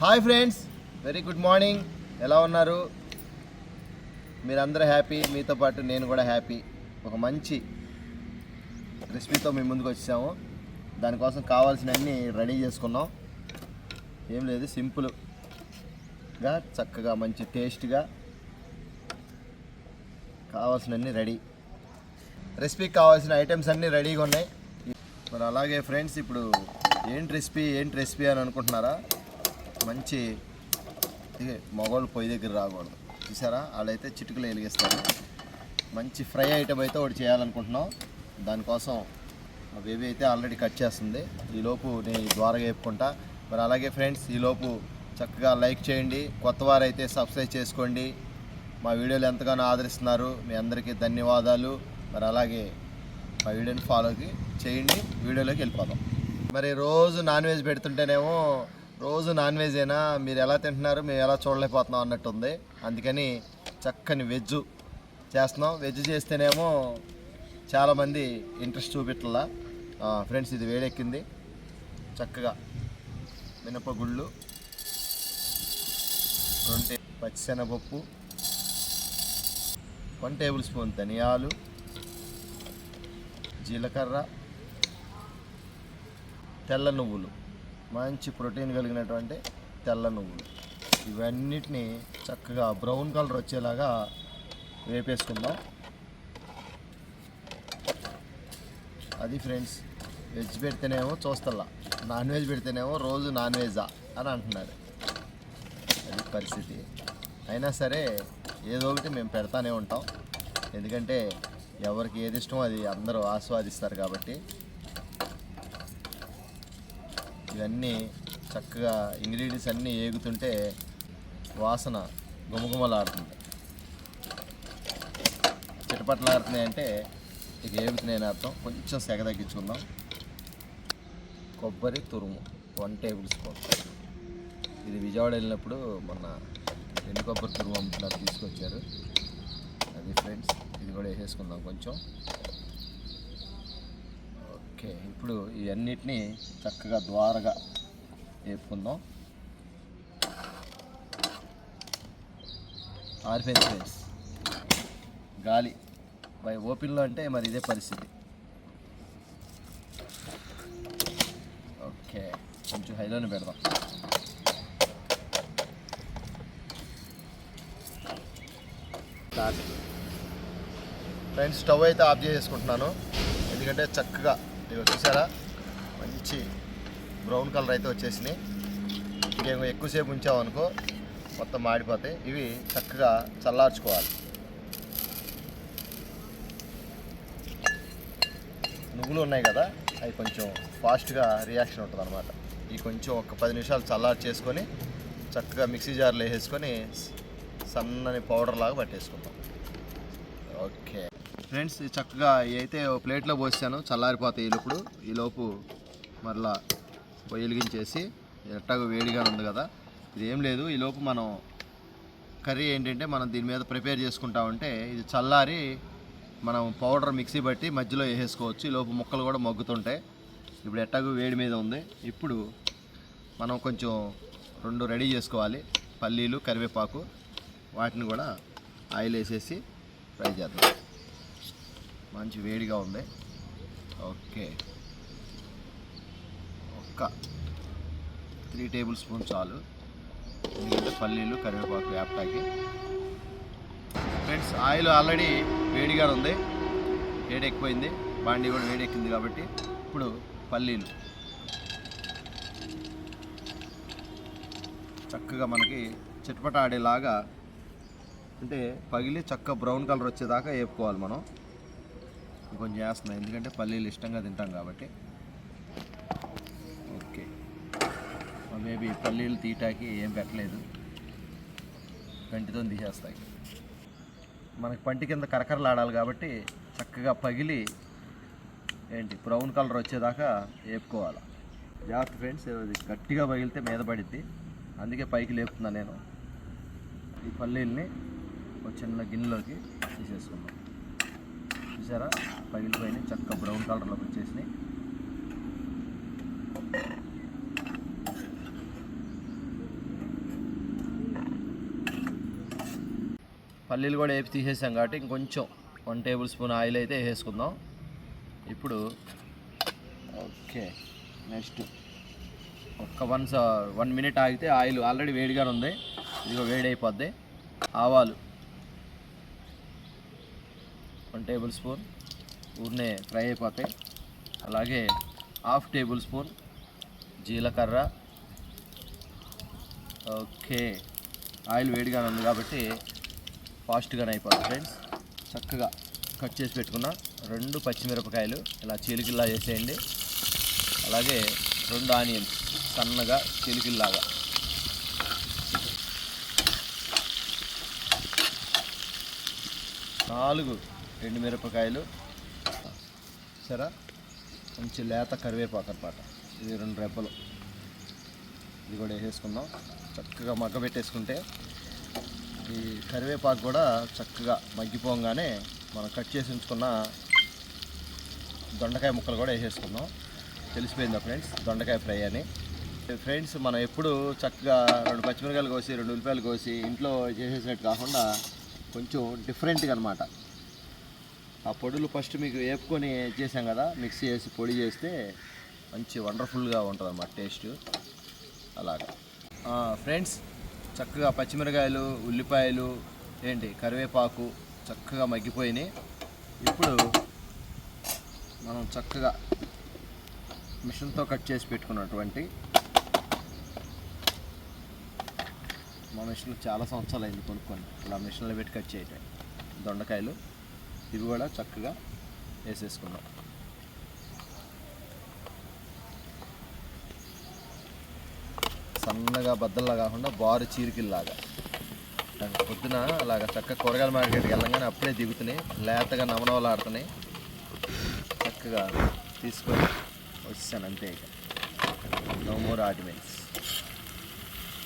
Hi friends very good morning ఎలా ఉన్నారు? మీరందరూ హ్యాపీ మీతో పాటు నేను కూడా హ్యాపీ ఒక మంచి రెసిపీతో మేము ముందుకు వచ్చాము. దానికోసం కావాల్సినవన్నీ రెడీ చేసుకున్నాం. ఏం లేదు సింపుల్గా చక్కగా మంచి టేస్ట్గా కావాల్సినవన్నీ రెడీ. రెసిపీకి కావాల్సిన ఐటమ్స్ అన్నీ రెడీగా ఉన్నాయి. మరి అలాగే ఫ్రెండ్స్ ఇప్పుడు ఏంటి రెసిపీ ఏంటి రెసిపీ అని అనుకుంటున్నారా? మంచి ఇదే మగవాళ్ళు పొయ్యి దగ్గర రాకూడదు. చూసారా? వాళ్ళైతే చిటుకులు వెలిగిస్తారు. మంచి ఫ్రై ఐటమ్ అయితే ఒకటి చేయాలనుకుంటున్నాం. దానికోసం బేబీ అయితే ఆల్రెడీ కట్ చేస్తుంది. ఈలోపు నేను ద్వారా వేపుకుంటా. మరి అలాగే ఫ్రెండ్స్ ఈలోపు చక్కగా లైక్ చేయండి. కొత్త వారైతే సబ్స్క్రైబ్ చేసుకోండి. మా వీడియోలు ఎంతగానో ఆదరిస్తున్నారు. మీ అందరికీ ధన్యవాదాలు. మరి అలాగే మా వీడియోని ఫాలోకి చేయండి. వీడియోలోకి వెళ్ళిపోదాం. మరి రోజు నాన్ వెజ్ పెడుతుంటేనేమో రోజు నాన్ వెజ్ అయినా మీరు ఎలా తింటున్నారు మేము ఎలా చూడలేకపోతున్నాం అన్నట్టుంది. అందుకని చక్కని వెజ్ చేస్తున్నాం. వెజ్ చేస్తేనేమో చాలామంది ఇంట్రెస్ట్ చూపెట్టలా. ఫ్రెండ్స్ ఇది వేడెక్కింది. చక్కగా మినపగుళ్ళు రెండు పచ్చిశనగపప్పు వన్ టేబుల్ స్పూన్ ధనియాలు జీలకర్ర తెల్ల నువ్వులు. మంచి ప్రోటీన్ కలిగినటువంటి తెల్ల నువ్వులు. ఇవన్నిటిని చక్కగా బ్రౌన్ కలర్ వచ్చేలాగా వేపేసుకుందాం. అది ఫ్రెండ్స్ వెజ్ పెడితేనేమో చూస్తల్లా నాన్ వెజ్ పెడితేనేమో రోజు నాన్ వెజా అని అంటున్నారు. అది పరిస్థితి. అయినా సరే ఏదో ఒకటి మేము పెడతానే ఉంటాం. ఎందుకంటే ఎవరికి ఏది ఇష్టమో అది అందరూ ఆస్వాదిస్తారు కాబట్టి. ఇవన్నీ చక్కగా ఇంగ్రీడియంట్స్ అన్నీ ఏగుతుంటే వాసన గుమగుమలాడుతుంది చిటపట్లాడుతున్నాయంటే ఇక ఏగుతున్నాయని అర్థం. కొంచెం సెగ తగ్గించుకుందాం. కొబ్బరి తురుము వన్ టేబుల్ స్పూన్ ఇది విజయవాడ వెళ్ళినప్పుడు మొన్న ఎండు కొబ్బరి తురుము అమ్ముతున్నారు తీసుకొచ్చారు. అది ఫ్రెండ్స్ ఇది కూడా వేసేసుకుందాం కొంచెం. ఓకే ఇప్పుడు ఇవన్నిటిని చక్కగా ద్వారగా వేపుకుందాం. ఆరిపోయింది ఫ్రెండ్స్. గాలి బై ఓపెన్లో అంటే మరి ఇదే పరిస్థితి. ఓకే కొంచెం హైలోనే పెడదాం. ఫ్రెండ్స్ స్టవ్ అయితే ఆఫ్ చేసుకుంటున్నాను ఎందుకంటే చక్కగా ఇదిగో చూసారా? మంచి బ్రౌన్ కలర్ అయితే వచ్చేసినాయి. ఇంకేమో ఎక్కువసేపు ఉంచామనుకో మొత్తం మాడిపోతాయి. ఇవి చక్కగా చల్లార్చుకోవాలి. నువ్వులు ఉన్నాయి కదా? అవి కొంచెం ఫాస్ట్గా రియాక్షన్ ఉంటుంది అనమాట ఈ కొంచెం ఒక పది నిమిషాలు చల్లారు చేసుకొని చక్కగా మిక్సీ జార్లో వేసేసుకొని సన్నని పౌడర్ లాగా పట్టేసుకుందాం. ఓకే. ఫ్రెండ్స్ చక్కగా అయితే ఓ ప్లేట్లో పోసాను చల్లారిపోతాయి ఇప్పుడు ఈలోపు మరలా వెలిగించేసి ఎట్టాగో వేడిగా ఉంది కదా. ఇది ఏం లేదు ఈలోపు మనం కర్రీ ఏంటంటే మనం దీని మీద ప్రిపేర్ చేసుకుంటా ఉంటే ఇది చల్లారి మనం పౌడర్ మిక్సీ బట్టి మధ్యలో వేసేసుకోవచ్చు. ఈ లోపు ముక్కలు కూడా మగ్గుతుంటాయి. ఇప్పుడు ఎట్టాగో వేడి మీద ఉంది. ఇప్పుడు మనం కొంచెం రెండు రెడీ చేసుకోవాలి. పల్లీలు కరివేపాకు వాటిని కూడా ఆయిల్ వేసేసి ఫ్రై చేద్దాం. మంచి వేడిగా ఉంది. ఓకే. ఒక్క త్రీ టేబుల్ స్పూన్ చాలు. ఎందుకంటే పల్లీలు కరివేపాకు యాప్టాకి. ఫ్రెండ్స్ ఆయిల్ ఆల్రెడీ వేడిగా ఉంది. వేడి ఎక్కువైంది. బాండీ కూడా వేడెక్కింది కాబట్టి ఇప్పుడు పల్లీలు. చక్కగా మనకి చిటపట ఆడేలాగా అంటే పగిలి చక్క బ్రౌన్ కలర్ వచ్చేదాకా వేపుకోవాలి మనం. కొంచెం చేస్తున్నాయి ఎందుకంటే పల్లీలు ఇష్టంగా తింటాం కాబట్టి. ఓకే. మేబీ పల్లీలు తీయటానికి ఏం పెట్టలేదు. గంటితో తీసేస్తాయి. మనకి పంటి కింద కరకరలాడాలి కాబట్టి చక్కగా పగిలి ఏంటి బ్రౌన్ కలర్ వచ్చేదాకా వేపుకోవాలి. జాగ్రత్త ఫ్రెండ్స్ గట్టిగా పగిలితే మీద పడిద్ది. అందుకే పైకి లేపుతున్నా నేను. ఈ పల్లీల్ని ఒక చిన్న గిన్నెలోకి తీసేసుకుందాం. చూసారా? పగిలిపోయినాయి చక్క బ్రౌన్ కలర్లోకి వచ్చేసినాయి. పల్లీలు కూడా వేపి తీసేసాం కాబట్టి ఇంకొంచెం వన్ టేబుల్ స్పూన్ ఆయిల్ అయితే వేసుకుందాం ఇప్పుడు ఓకే నెక్స్ట్ ఒక్క వన్ వన్ మినిట్ ఆగితే ఆయిల్ ఆల్రెడీ వేడిగానే ఉంది. ఇదిగో వేడి అయిపోద్ది ఆవాలు. వన్ టేబుల్ స్పూన్ ఊరినే ఫ్రై అయిపోతాయి. అలాగే హాఫ్ టేబుల్ స్పూన్ జీలకర్ర. ఓకే. ఆయిల్ వేడిగానే ఉంది కాబట్టి ఫాస్ట్గానే అయిపోతుంది ఫ్రెండ్స్. చక్కగా కట్ చేసి పెట్టుకున్న రెండు పచ్చిమిరపకాయలు ఇలా చీలికిల్లా వేసేయండి అలాగే రెండు ఆనియన్స్ సన్నగా చిలికిల్లాగా. నాలుగు ఎండు మిరపకాయలు సరే మంచి లేత కరివేపాకు అనమాట ఇది రెండు రెబ్బలు. ఇది కూడా వేసేసుకుందాం. చక్కగా మగ్గ పెట్టేసుకుంటే ఈ కరివేపాకు కూడా చక్కగా మగ్గిపోగానే మనం కట్ చేసి ఉంచుకున్న దొండకాయ ముక్కలు కూడా వేసేసుకుందాం. తెలిసిపోయిందా ఫ్రెండ్స్? దొండకాయ ఫ్రై అని. ఫ్రెండ్స్ మనం ఎప్పుడు చక్కగా రెండు పచ్చిమిరకాయలు కోసి రెండు ఉల్లిపాయలు కోసి ఇంట్లో చేసేసినట్టు కాకుండా కొంచెం డిఫరెంట్గా అనమాట ఆ పొడులు ఫస్ట్ మీకు వేపుకొని చేసాం కదా మిక్సీ చేసి పొడి చేస్తే మంచి వండర్ఫుల్గా ఉంటుంది అన్నమాట టేస్ట్. అలాగా. ఫ్రెండ్స్ చక్కగా పచ్చిమిరకాయలు ఉల్లిపాయలు ఏంటి కరివేపాకు చక్కగా మగ్గిపోయినాయి. ఇప్పుడు మనం చక్కగా మిషన్తో కట్ చేసి పెట్టుకున్నటువంటి మా మిషన్లు చాలా సంవత్సరాలు అయింది కొనుక్కొని. ఇలా మిషన్లో పెట్టి కట్ చేయటం. దొండకాయలు. ఇవి కూడా చక్కగా వేసేసుకున్నాం సన్నగా బద్దల్లా కాకుండా బారు చీరికిల్లాగా. పొద్దున అలాగా చక్కగా కూరగాయల మార్కెట్కి వెళ్ళంగానే అప్పుడే దిగుతున్నాయి. లేతగా నవనవలాడుతున్నాయి. చక్కగా తీసుకొని వచ్చాను అంతే ఇక. నో మోర్ ఆర్డిమెంట్స్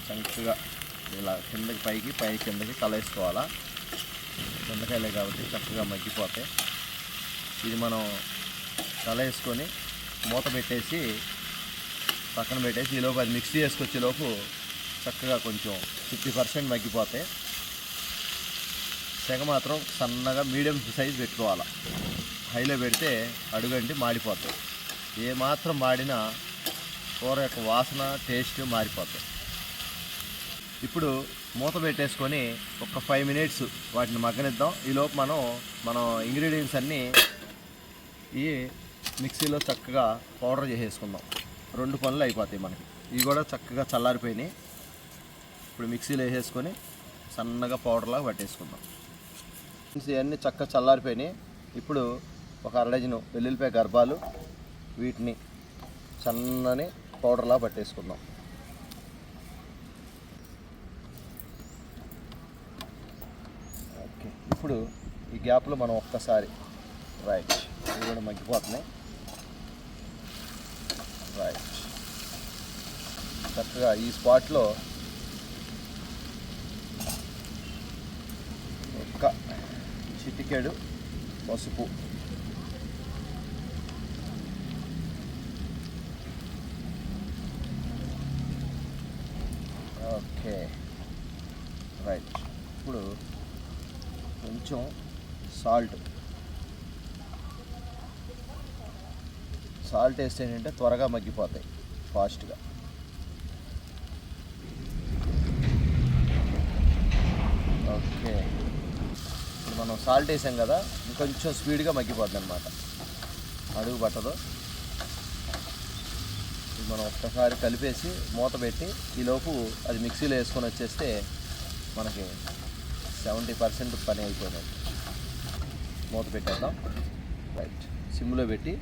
చక్కగా ఇలా కిందకి పైకి పై కిందకి కలేసుకోవాలా? దొండకాయలే కాబట్టి చక్కగా మగ్గిపోతాయి. ఇది మనం కలేసుకొని మూత పెట్టేసి పక్కన పెట్టేసి ఈలోపు అది మిక్సీ చేసుకొచ్చేలోపు చక్కగా కొంచెం ఫిఫ్టీ పర్సెంట్ మగ్గిపోతాయి. సెగ మాత్రం సన్నగా మీడియం సైజ్ పెట్టుకోవాలి. హైలో పెడితే అడుగంటి మాడిపోతాయి. ఏ మాత్రం మాడినా కూర యొక్క వాసన టేస్ట్ మారిపోతాయి. ఇప్పుడు మూత పెట్టేసుకొని ఒక ఫైవ్ మినిట్స్ వాటిని మగ్గనిద్దాం. ఈలోపు మనం మనం ఇంగ్రీడియంట్స్ అన్నీ ఈ మిక్సీలో చక్కగా పౌడర్ చేసేసుకుందాం. రెండు పనులు అయిపోతాయి మనకి. ఇవి కూడా చక్కగా చల్లారిపోయినాయి. ఇప్పుడు మిక్సీలో వేసేసుకొని సన్నగా పౌడర్లాగా పట్టేసుకుందాం. ఇవన్నీ చక్కగా చల్లారిపోయినాయి. ఇప్పుడు ఒక అరడజను వెల్లుల్లిపాయ గర్భాలు వీటిని సన్నని పౌడర్లా పట్టేసుకుందాం. ఓకే ఇప్పుడు ఈ గ్యాప్లో మనం ఒక్కసారి రైట్ ఇవి కూడా మగ్గిపోతున్నాయి. రైట్. చక్కగా ఈ స్పాట్లో ఒక్క చిటికెడు పసుపు. ఓకే. రైట్. ఇప్పుడు కొంచెం సాల్ట్. సాల్ట్ వేస్తే ఏంటంటే త్వరగా మగ్గిపోతాయి ఫాస్ట్గా. ఓకే. ఇప్పుడు మనం సాల్ట్ వేసాం కదా ఇంకొంచెం స్పీడ్గా మగ్గిపోతుంది అనమాట అడుగు పట్టదు. మనం ఒక్కసారి కలిపేసి మూత పెట్టి ఈలోపు అది మిక్సీలో వేసుకొని వచ్చేస్తే మనకి సెవెంటీ పర్సెంట్ పని అయిపోయినట్టు మూత పెట్టేద్దాం. రైట్ సిమ్లో పెట్టి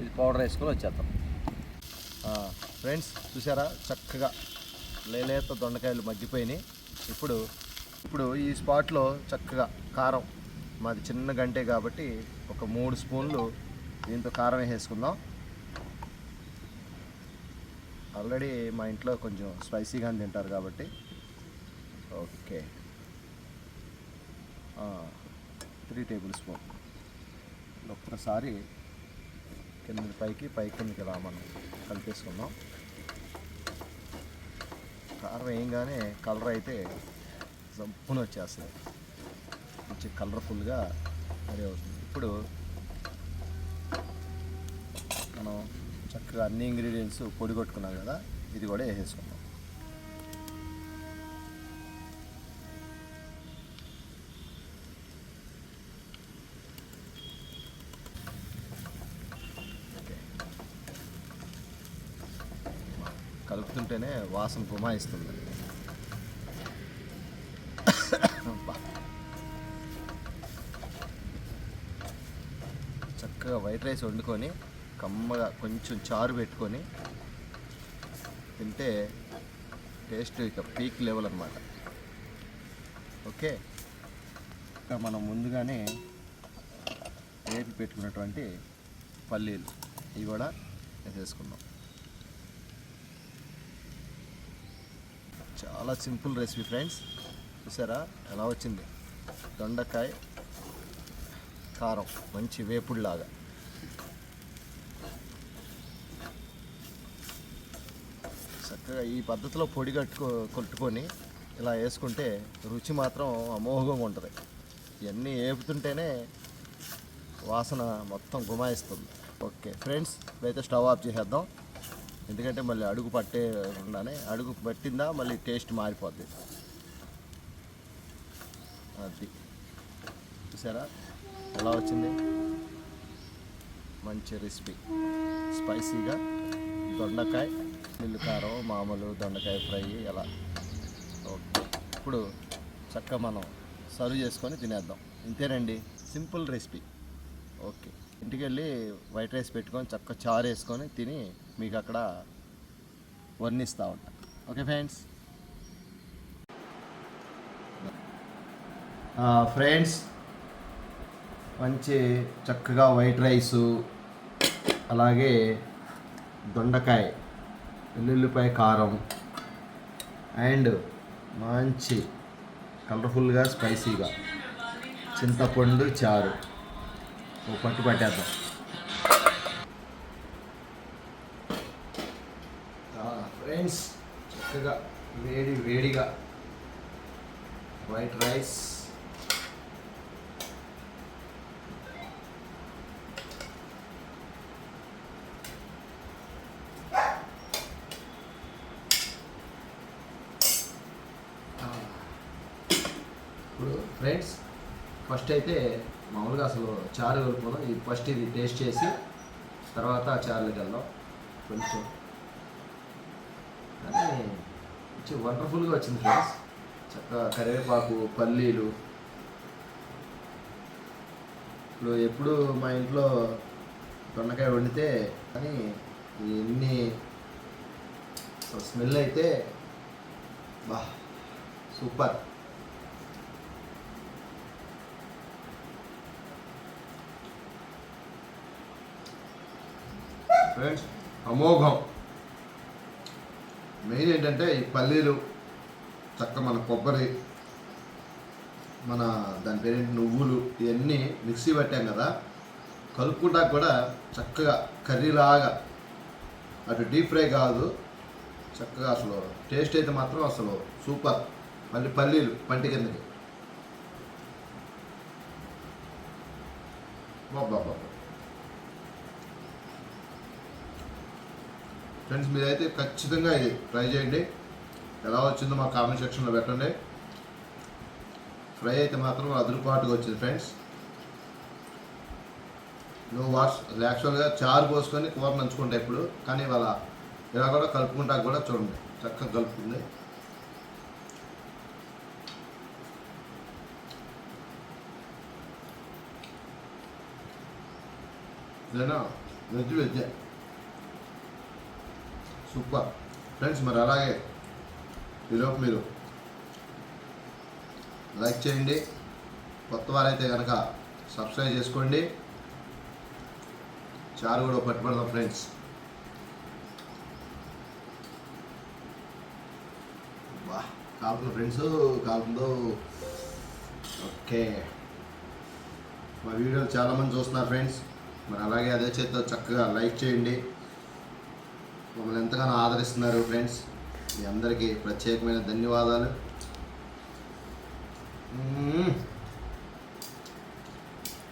ఇది పౌడర్ వేసుకొని వచ్చేద్దాం. ఫ్రెండ్స్ చూసారా? చక్కగా లేలేత దొండకాయలు మగ్గిపోయినాయి. ఇప్పుడు ఇప్పుడు ఈ స్పాట్లో చక్కగా కారం. మాది చిన్న గంటే కాబట్టి ఒక మూడు స్పూన్లు దీంతో కారం వేసేసుకుందాం. ఆల్రెడీ మా ఇంట్లో కొంచెం స్పైసీగా తింటారు కాబట్టి ఓకే. త్రీ టేబుల్ స్పూన్ ఒక్కసారి కింద పైకి పై కిందకి రా మనం కలిపేసుకుందాం. కారం వేయంగానే కలర్ అయితే జంపున వచ్చేస్తుంది. మంచి కలర్ఫుల్గా రెడీ అవుతుంది. ఇప్పుడు మనం చక్కగా అన్ని ఇంగ్రీడియంట్స్ పొడి కొట్టుకున్నాం కదా ఇది కూడా వేసేసుకుందాం. వాసన గుమాయిస్తుంది చక్కగా వైట్ రైస్ వండుకొని కమ్మగా కొంచెం చారు పెట్టుకొని తింటే టేస్ట్ ఇక పీక్ లెవెల్ అనమాట ఓకే? ఇంకా మనం ముందుగానే వేపి పెట్టుకున్నటువంటి పల్లీలు. ఇవి కూడా వేసేసుకుందాం. చాలా సింపుల్ రెసిపీ ఫ్రెండ్స్. చూసారా? ఎలా వచ్చింది? దొండకాయ కారం మంచి వేపుడులాగా. చక్కగా ఈ పద్ధతిలో పొడి కట్టుకో కొట్టుకొని ఇలా వేసుకుంటే రుచి మాత్రం అమోఘంగా ఉంటుంది. ఇవన్నీ వేపుతుంటేనే వాసన మొత్తం గుమాయిస్తుంది. ఓకే ఫ్రెండ్స్ ఇప్పుడైతే స్టవ్ ఆఫ్ చేసేద్దాం. ఎందుకంటే మళ్ళీ అడుగు పట్టే ఉండాలి అడుగు పట్టిందా మళ్ళీ టేస్ట్ మారిపోద్ది. అది. చూసారా? ఎలా వచ్చింది? మంచి రెసిపీ. స్పైసీగా దొండకాయ మిల్లు కారం మామూలు దొండకాయ ఫ్రై ఎలా. ఓకే. ఇప్పుడు చక్కగా మనం సర్వ్ చేసుకొని తినేద్దాం. ఇంతేనండి. Simple recipe. ఓకే. ఇంటికి వెళ్ళి వైట్ రైస్ పెట్టుకొని చక్కగా చారు వేసుకొని తిని మీకు అక్కడ వర్ణిస్తూ ఉంటా. ఓకే ఫ్రెండ్స్ ఫ్రెండ్స్ మంచి చక్కగా వైట్ రైసు అలాగే దొండకాయ వెల్లుల్లిపాయ కారం అండ్ మంచి కలర్ఫుల్గా స్పైసీగా చింతపండు చారు. ఓ పట్టు పట్టేద్దాం. ఫ్రెండ్స్ చక్కగా వేడి వేడిగా. White rice. ఇప్పుడు ఫ్రెండ్స్ ఫస్ట్ అయితే మామూలుగా అసలు చారు కలుపుకుందాం ఇది ఫస్ట్ ఇది టేస్ట్ చేసి తర్వాత చారులోకి వెళ్దాం. కొంచెం కానీ కొంచెం వండర్ఫుల్గా వచ్చింది ఫ్రెండ్స్ చక్కగా కరివేపాకు పల్లీలు. ఇప్పుడు ఎప్పుడు మా ఇంట్లో దొండకాయ వండితే కానీ ఎన్ని స్మెల్ అయితే బా సూపర్. ఫ్రెండ్స్ అమోఘం. మెయిన్ ఏంటంటే ఈ పల్లీలు చక్క మన కొబ్బరి మన దాని పేరేంటి నువ్వులు ఇవన్నీ మిక్సీ పట్టాం కదా. కలుపుకుంటా కూడా చక్కగా కర్రీలాగా అటు డీప్ ఫ్రై కాదు చక్కగా అసలు టేస్ట్ అయితే మాత్రం అసలు సూపర్. మళ్ళీ పల్లీలు పంటి కిందకి. బాబా ఫ్రెండ్స్ మీరైతే ఖచ్చితంగా ఇది ట్రై చేయండి. ఎలా వచ్చిందో మా కామెంట్ సెక్షన్లో పెట్టండి. ఫ్రై అయితే మాత్రం అదురుపాటుగా వచ్చింది ఫ్రెండ్స్ నువ్వు వాట్స్ యాక్చువల్గా చారు పోసుకొని కూర నంచుకుంటా ఇప్పుడు. కానీ ఇవాళ ఇలా కూడా కలుపుకుంటా కూడా చూడండి. చక్కగా కలుపుతుంది. ఇదేనా? Veg veg super. ఫ్రెండ్స్ మరి అలాగే ఈలోపు మీరు లైక్ చేయండి. కొత్త వారైతే కనుక సబ్స్క్రైబ్ చేసుకోండి. చారు కూడా పట్టుబడదాం ఫ్రెండ్స్. వా కాలుతుంది ఫ్రెండ్స్ కాలుతుందో. ఓకే. మా వీడియోలు చాలామంది చూస్తున్నారు ఫ్రెండ్స్. మరి అలాగే అదే చేత చక్కగా లైక్ చేయండి. మమ్మల్ని ఎంతగానో ఆదరిస్తున్నారు ఫ్రెండ్స్ మీ అందరికీ ప్రత్యేకమైన ధన్యవాదాలు.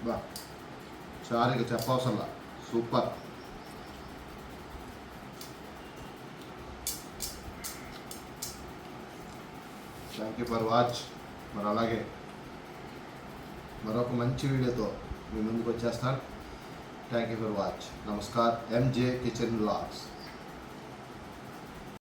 బా. చారు ఇక చెప్పవసరంలా super. Thank you for watch. మరి అలాగే మరొక మంచి వీడియోతో మీ ముందుకు వచ్చేస్తాను. Thank you for watch. Namaskar. MJ kitchen blogs